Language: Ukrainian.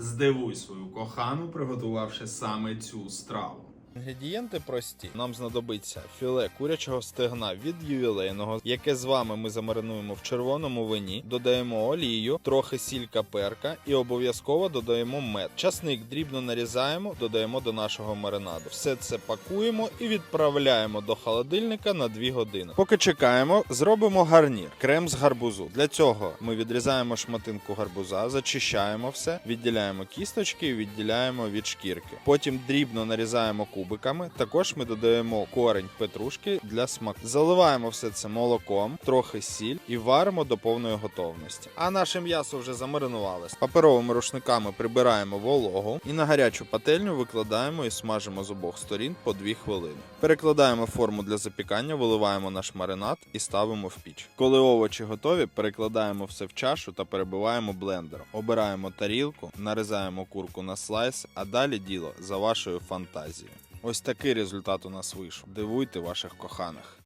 Здивуй свою кохану, приготувавши саме цю страву. Інгредієнти прості. Нам знадобиться філе курячого стегна від ювілейного, яке з вами ми замаринуємо в червоному вині. Додаємо олію, трохи сіль перка і обов'язково додаємо мед. Часник дрібно нарізаємо, додаємо до нашого маринаду. Все це пакуємо і відправляємо до холодильника на 2 години. Поки чекаємо, зробимо гарнір, крем з гарбузу. Для цього ми відрізаємо шматинку гарбуза, зачищаємо все, відділяємо кісточки відділяємо від шкірки. Потім дрібно нарізаємо кубиками. Також ми додаємо корень петрушки для смаку. Заливаємо все це молоком, трохи сіль і варимо до повної готовності. А наше м'ясо вже замаринувалось. Паперовими рушниками прибираємо вологу і на гарячу пательню викладаємо і смажимо з обох сторін по 2 хвилини. Перекладаємо форму для запікання, виливаємо наш маринад і ставимо в піч. Коли овочі готові, перекладаємо все в чашу та перебиваємо блендером. Обираємо тарілку, нарізаємо курку на слайс, а далі діло за вашою фантазією. Ось такий результат у нас вийшов. Дивуйте ваших коханих.